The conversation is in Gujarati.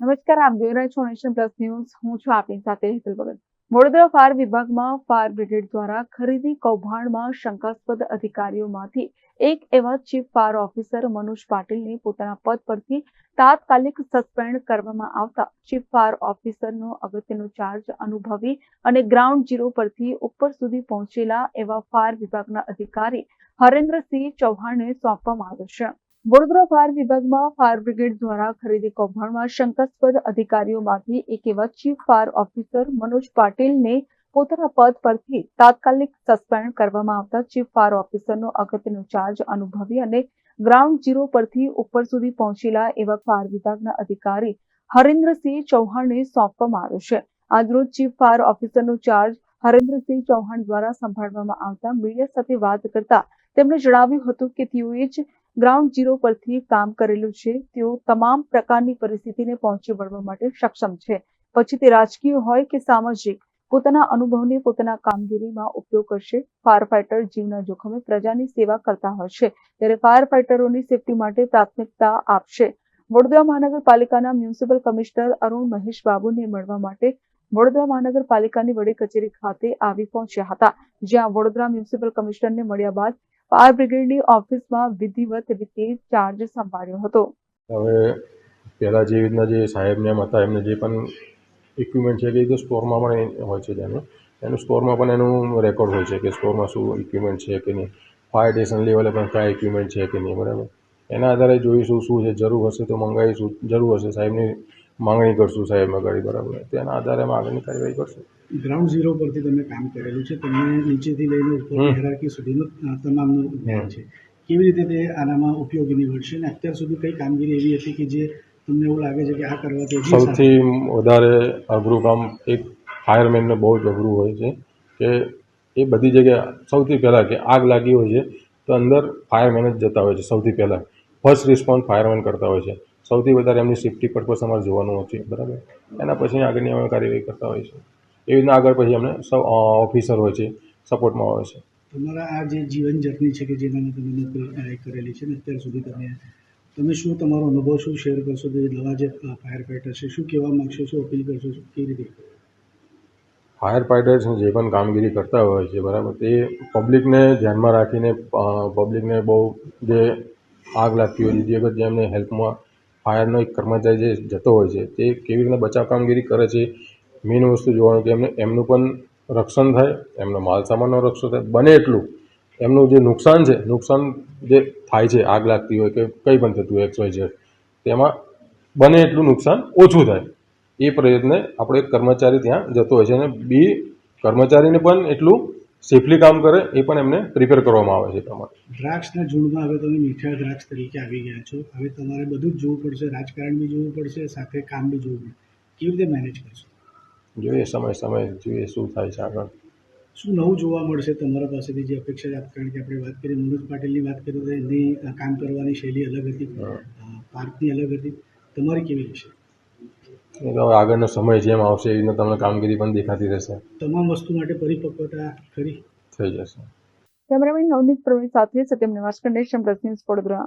નમસ્કાર, આપ જોઈ રહ્યા છો નેશન પ્લસ ન્યૂઝ. હું છું આપની સાથે હેતલ ભગત. વડોદરા ફાયર વિભાગમાં ફાયર બ્રિગેડ દ્વારા ખરીદી કૌભાંડમાં શંકાસ્પદ અધિકારીઓમાંથી એક એવા ચીફ ફાયર ઓફિસર મનોજ પાટીલને પોતાના પદ પરથી તાત્કાલિક સસ્પેન્ડ કરવામાં આવતા ચીફ ફાયર ઓફિસરનો અગત્યનો ચાર્જ અનુભવી અને ગ્રાઉન્ડ ઝીરો પરથી ઉપર સુધી પહોંચેલા એવા ફાયર વિભાગના અધિકારી હરેન્દ્રસિંહ ચૌહાણને સોંપવામાં આવ્યો છે. વડોદરા ફાયર વિભાગમાં ફાયર બ્રિગેડ દ્વારા ખરીદી કૌભાંડમાં શંકાસ્પદ અધિકારીઓમાંથી એક એવા ચીફ ફાયર ઓફિસર મનોજ પાટીલને પોતાના પદ પરથી તાત્કાલિક સસ્પેન્ડ કરવામાં આવતા ચીફ ફાયર ઓફિસરનો અગત્યનો ચાર્જ અનુભવી અને ગ્રાઉન્ડ ઝીરો પરથી ઉપર સુધી પહોંચેલા એવા ફાયર વિભાગના અધિકારી હરેન્દ્રસિંહ ચૌહાણને સોંપવામાં આવ્યો છે. આજરોજ ચીફ ફાયર ઓફિસરનો ચાર્જ હરેન્દ્રસિંહ ચૌહાણ દ્વારા સંભાળવામાં આવતા મીડિયા સાથે વાત કરતા તેમણે જણાવ્યું હતું કે તેઓએ જ ગ્રાઉન્ડ ઝીરો પરથી કામ કરેલું છે, તેઓ તમામ પ્રકારની પરિસ્થિતિને પહોંચી વળવા માટે સક્ષમ છે. પછી તે રાજકીય હોય કે સામાજિક, પોતાના અનુભવને પોતાના કામગીરીમાં ઉપયોગ કરશે. ફાયર ફાઈટર જીવના જોખમે પ્રજાની સેવા કરતા હોય છે, ત્યારે ફાયર ફાઈટરોની સેફટી માટે પ્રાથમિકતા આપશે. વડોદરા મહાનગરપાલિકાના મ્યુનિસિપલ કમિશનર અરુણ મહેશ બાબુને મળવા માટે વડોદરા મહાનગરપાલિકાની વડી કચેરી ખાતે આવી પહોંચ્યા હતા, જ્યાં વડોદરા મ્યુનિસિપલ કમિશનરને મળ્યા બાદ ફાયર બ્રિગેડની ઓફિસમાં વિધિવત રીતે ચાર્જ સંભાળ્યો હતો. હવે પહેલાં જે રીતના જે સાહેબને એમ હતા, એમને જે પણ ઇક્વિપમેન્ટ છે કે સ્ટોરમાં પણ હોય છે તેનું. એનું સ્ટોરમાં પણ એનું રેકોર્ડ હોય છે કે સ્ટોરમાં શું ઇક્વિપમેન્ટ છે કે નહીં. ફાયર સ્ટેશન લેવલે પણ કયા ઇક્વિપમેન્ટ છે કે નહીં, બરાબર? એના આધારે જોઈશું શું છે, જરૂર હશે તો મંગાવીશું, જરૂર હશે સાહેબની માંગણી કરશું સાહેબ આગળ બરાબર? તેના આધારે અમે આગળની કાર્યવાહી કરશું. ગ્રાઉન્ડ ઝીરો પરથી તમે કામ કરેલું છે તમને નીચેથી લઈને ઉપર હેરાકી સુધીનું તમામનું જ્ઞાન છે. કેવી રીતે તે આનામાં ઉપયોગી નીવડશે? અને અત્યાર સુધી કઈ કામગીરી એવી હતી કે જે તમને એવું લાગે છે કે આ કરવાથી સૌથી વધારે અઘરું કામ એક ફાયરમેનને બહુ જ અઘરું હોય છે કે એ બધી જગ્યાએ સૌથી પહેલાં કે આગ લાગી હોય છે તો અંદર ફાયરમેન જ જતા હોય છે સૌથી પહેલાં. ફર્સ્ટ રિસ્પોન્સ ફાયરમેન કરતા હોય છે. સૌથી વધારે એમની સેફ્ટી પર્પઝ અમારે જોવાનું હોય છે બરાબર? એના પછી આગળની અમે કાર્યવાહી કરતા હોય છે. એવી રીતના આગળ પછી અમને સૌ ઓફિસર હોય છે સપોર્ટમાં હોય છે. તમારા આ જે જીવન જર્ની છે કે જેનામાં તમે નોકરી કરેલી છે ને અત્યાર સુધી તમે તમે શું તમારો અનુભવ શું શેર કરશો? કે નવા જે ફાયર ફાઈટર છે શું કહેવા માગશો? શું અપીલ કરશો? કેવી રીતે? ફાયર ફાઇટર્સ જે પણ કામગીરી કરતા હોય છે બરાબર તે પબ્લિકને ધ્યાનમાં રાખીને પબ્લિકને બહુ જે આગ લાગતી હોય છે જે જેમને હેલ્પમાં ફાયરનો એક કર્મચારી જે જતો હોય છે તે કેવી રીતે બચાવ કામગીરી કરે છે મેઇન વસ્તુ જોવાનું કે એમને, એમનું પણ રક્ષણ થાય, એમનો માલ સામાનનો રક્ષણ થાય, બને એટલું. એમનું જે નુકસાન છે, નુકસાન જે થાય છે, આગ લાગતી હોય કે કંઈ પણ થતું હોય એક્સ વાય ઝેડ, તેમાં બને એટલું નુકસાન ઓછું થાય. એ પ્રયત્ને આપણે કર્મચારી ત્યાં જતો હોય છે અને બી, કર્મચારીને પણ એટલું સેફલી કામ કરે, એ પણ એમને પ્રિપેર કરવામાં આવે છે તમારે દ્રાક્ષના ઝૂંડમાં હવે તમે મીઠા દ્રાક્ષ તરીકે આવી ગયા છો. હવે તમારે બધું જ જોવું પડશે રાજકારણ બી જોવું પડશે, સાથે કામ બી જોવું પડશે. કેવી રીતે મેનેજ કરશો? જોઈએ સમય સમય જોઈએ શું થાય છે આગળ. શું નવું જોવા મળશે તમારા પાસેથી? જે અપેક્ષા છે કારણ કે આપણે વાત કરીએ મનોજ પાટીલની વાત કરીએ તો એમની કામ કરવાની શૈલી અલગ હતી. પાર્કની અલગ હતી. તમારી કેવી હવે આગળનો સમય જેમ આવશે એ રીતના તમને કામગીરી પણ દેખાતી રહેશે. તમામ વસ્તુ માટે પરિપક્વતા ખરી? થઈ જશે. કેમેરામેન નવનીત પ્રવીણ સાથે સત્યમ નિવાસ નેશન પ્લસ ન્યૂઝ વડોદરા.